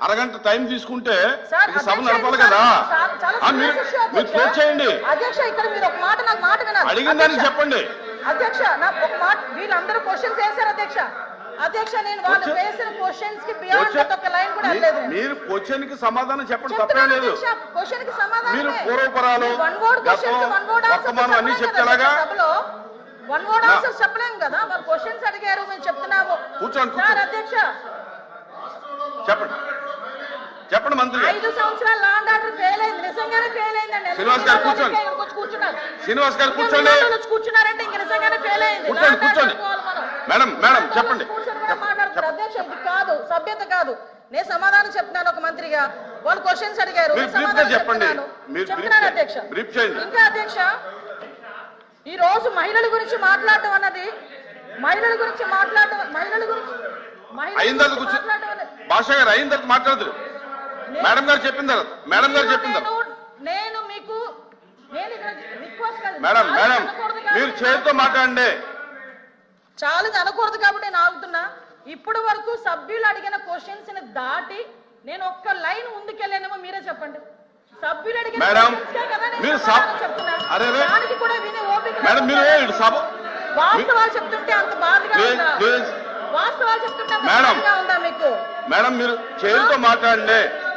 అరగంట టైం తీసుకుంటే సభ నడపాలి కదా మీరు. క్లోజ్ చేయండి అధ్యక్ష ఇక్కడ మీరు ఒక మాట నాకు మాట అడిగిన దానికి చెప్పండి అధ్యక్ష నా ఒక మాట వీళ్ళందరూ క్వశ్చన్స్ వేశారు అధ్యక్ష అధ్యక్ష నేను వాళ్ళు Question- వేసిన క్వశ్చన్స్కి బియాండ్ Question- ఒక లైన్ కూడా. మీరు క్వశ్చన్కి సమాధానం చెప్పండి తప్పేం లేదు కి సమాధానమే. మీరు పూర్వపరాలు, word answer వర్తమానం అన్నీ చెప్పలేం చెప్తే కదా ఎలాగా? సభలో వన్ వర్డ్ చెప్పలేం కదా వాళ్ళు క్వశ్చన్స్ అడిగారు మేము చెప్తున్నాము కూర్చోండి, సార్ కూర్చోండి. అధ్యక్ష చెప్పండి చెప్పండి మంత్రి గారు ఐదు సంవత్సరాలు లాండ్ ఆర్డర్ ఫెయిల్ అయింది నిజంగానే ఫెయిల్ అయిందండి. శ్రీనివాస్ గారు కూర్చోండి. శ్రీనివాస్ గారు కూర్చోండి. కూర్చోండి. మేడం మేడం చెప్పండి. కాదు సభ్యత కాదు. నేను సమాధానం చెప్తున్నాను ఒక మంత్రిగా. వాళ్ళు క్వశ్చన్స్ అడిగారు. చెప్పండి. చెప్తున్నాను. అధ్యక్ష. ఇంకా అధ్యక్ష ఈ రోజు మహిళల గురించి మాట్లాడటం అన్నది మహిళల గురించి మాట్లాడటం మహిళల గురించి మహిళల గురించి మాట్లాడటం భాష గారు అయిన తర్వాత మాట్లాడదు మేడం గారు చెప్పిన తర్వాత మేడం గారు చెప్పిన తర్వాత నేను- మీకు. మేడం మేడం మీరు చేతితో మాట్లాడండి. చాలా అనకూడదు కాబట్టి నేను ఆగుతున్నా ఇప్పుడు వరకు సభ్యులు అడిగిన క్వశ్చన్స్ని దాటి నేను ఒక్క లైన్ ముందుకెళ్ళానేమో మీరే చెప్పండి. సభ్యులు అడిగిన మేడం, మీరు. దానికి కూడా వినే ఓపిక మేడం మీరు సభ వాస్తవాలు చెప్తుంటే అంత బాధగా ఉందా. వాస్తవాలు చెప్తుంటే మేడం. ఉందా మీకు? మేడం మీరు చేతితో మాట్లాడండి.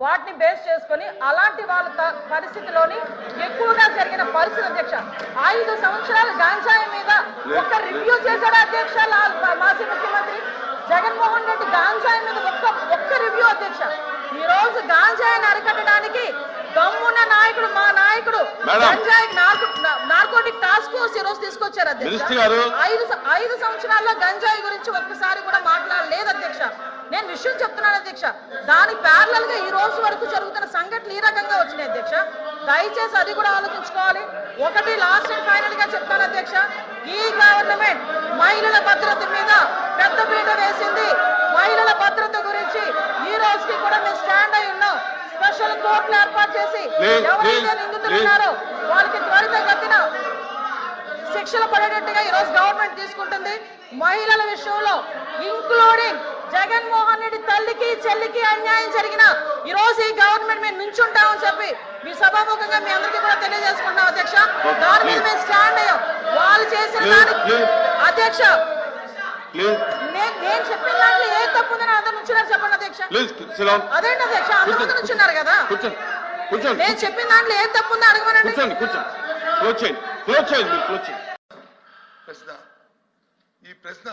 వాటిని బేస్ చేసుకొని అలాంటి వాళ్ళ పరిస్థితిలోని ఎక్కువగా జరిగిన పరిస్థితి అధ్యక్ష ఐదు సంవత్సరాలు గాంజాయి మీద ఒక్క రివ్యూ చేశాడు అధ్యక్ష మాజీ ముఖ్యమంత్రి జగన్మోహన్ రెడ్డి గాంజాయి మీద ఒక్క ఒక్క రివ్యూ అధ్యక్ష ఈ రోజు గాంజాయిని అరికట్టడానికి దమ్మున్న నాయకుడు మా నాయకుడు. గంజాయి నార్కోటిక్ టాస్క్ ఫోర్స్ ఈ రోజు తీసుకొచ్చారు అధ్యక్ష. ఐదు ఐదు సంవత్సరాల్లో గంజాయి గురించి ఒక్కసారి విషయం చెప్తున్నాను అధ్యక్ష దాని ప్యారలల్గా ఈ రోజు వరకు జరుగుతున్న సంఘటనలు ఈ రకంగా వచ్చినాయి అధ్యక్ష దయచేసి అది కూడా ఆలోచించుకోవాలి. ఒకటి లాస్ట్ అండ్ ఫైనల్గా చెప్తాను అధ్యక్ష ఈ గవర్నమెంట్ మహిళల భద్రత మీద పెద్ద పీట వేసింది. మహిళల భద్రత గురించి ఈ రోజుకి కూడా మేము స్టాండ్ అయి ఉన్నాం. స్పెషల్ కోర్టులు ఏర్పాటు చేసి ఎవరైతే నిందితులు. ఉన్నారో వాళ్ళకి త్వరితగతిన శిక్షలు పడేటట్టుగా ఈ రోజు గవర్నమెంట్ తీసుకుంటుంది. మహిళల విషయంలో ఇంక్లూడింగ్ జగన్మోహన్ రెడ్డి తల్లికి చెల్లికి అన్యాయం జరిగిన ఈ రోజు ఈ గవర్నమెంట్ మేము నుంచుంటామని చెప్పి మీ సభాముఖంగా మీ అందరికీ కూడా తెలియజేసుకుంటున్నాం అధ్యక్ష. దాని మీద మేము స్టాండ్ అయ్యాం. వాళ్ళు చేసిన దానికి. అధ్యక్ష నేను చెప్పిన దాంట్లో ఏ తప్పు ఉందని అందరు నుంచున్నారు చెప్పండి అధ్యక్ష. అదేంటి అధ్యక్ష? అందరు నుంచున్నారు కదా. నేను చెప్పిన దాంట్లో ఏం తప్పు ఉందో అడగమనండి. ప్రశ్న. ఈ ప్రశ్న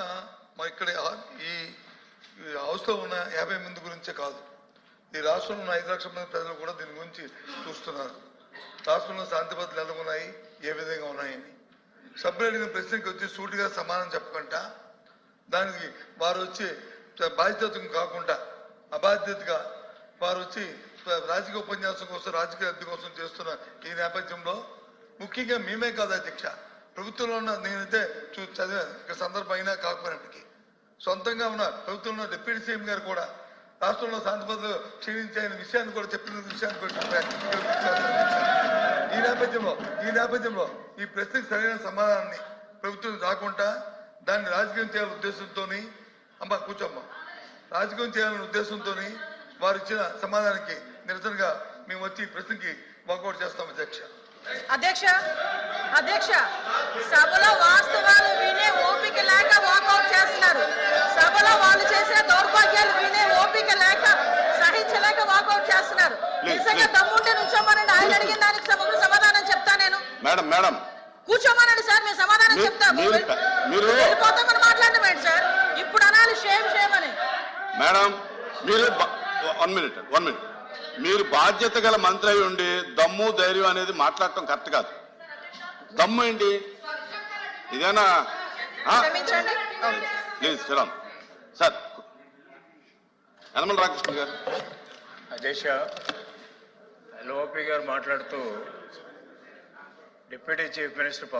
మా ఇక్కడ ఈ హౌస్లో ఉన్న యాభై మంది గురించే కాదు. ఈ రాష్ట్రంలో ఉన్న ఐదు లక్షల మంది ప్రజలు కూడా దీని గురించి చూస్తున్నారు. రాష్ట్రంలో శాంతి భద్రతలు ఎలా ఉన్నాయి? ఏ విధంగా ఉన్నాయని సభ్యులు అడిగిన ప్రశ్నకి వచ్చి సూటిగా సమాధానం చెప్పకుండా దానికి వారు వచ్చి బాధ్యత కాకుండా అబాధ్యతగా వారు వచ్చి రాజకీయ ఉపన్యాసం కోసం రాజకీయ అద్దె కోసం చేస్తున్న ఈ నేపథ్యంలో ముఖ్యంగా మేమే కాదు అధ్యక్ష. ప్రభుత్వంలో ఉన్న నేనైతే చూ చదివాను. ఇక సందర్భం అయినా కాకపోయినప్పటికీ. సొంతంగా ఉన్న ప్రభుత్వంలో డిప్యూటీ సీఎం గారు కూడా రాష్ట్రంలో శాంతి భద్రతలు విషయాన్ని కూడా చెప్పిన విషయాన్ని కూడా ఈ నేపథ్యంలో ఈ నేపథ్యంలో ఈ ప్రశ్నకు సరైన సమాధానాన్ని ప్రభుత్వం రాకుండా దాన్ని రాజకీయం చేయాలనే ఉద్దేశంతో అమ్మ కూర్చోమ్మా. రాజకీయం చేయాలనే ఉద్దేశంతో వారు ఇచ్చిన సమాధానానికి నిరసనగా మేము వచ్చి ఈ ప్రశ్నకి వాకౌట్ చేస్తాం అధ్యక్ష. అధ్యక్ష అధ్యక్ష. సభలో వాస్తవాలు వినే ఓపిక లేక వాకౌట్ చేస్తున్నారు. సభలో వాళ్ళు చేసే దౌర్భాగ్యాలు వినే ఓపిక లేక సహించలేక వాకౌట్ చేస్తున్నారు. నిజంగా. దమ్ముంటే నుంచోమనండి. ఆయన అడిగిన దానికి సమగ్ర సమాధానం చెప్తా నేను. Madam madam. కూర్చోమనండి సార్ మేము సమాధానం చెప్తాము మీరు- మీరు- వెళ్ళిపోతామని మాట్లాడడం ఏంటి సార్? ఇప్పుడు అనాలి షేమ్ షేమ్ అని. మేడం మీరు వన్ మినిట్ వన్ మినిట్. మీరు బాధ్యత గల మంత్రి అయి ఉండి దమ్ము ధైర్యం అనేది మాట్లాడటం కరెక్ట్ కాదు. దమ్ము ఏంటి? ఇదేనా. ప్లీజ్ శ్రీరామ్ సార్ యనమల రామకృష్ణ గారు. అధ్యక్ష లోపి గారు మాట్లాడుతూ డిప్యూటీ చీఫ్ మినిస్టర్ పవన్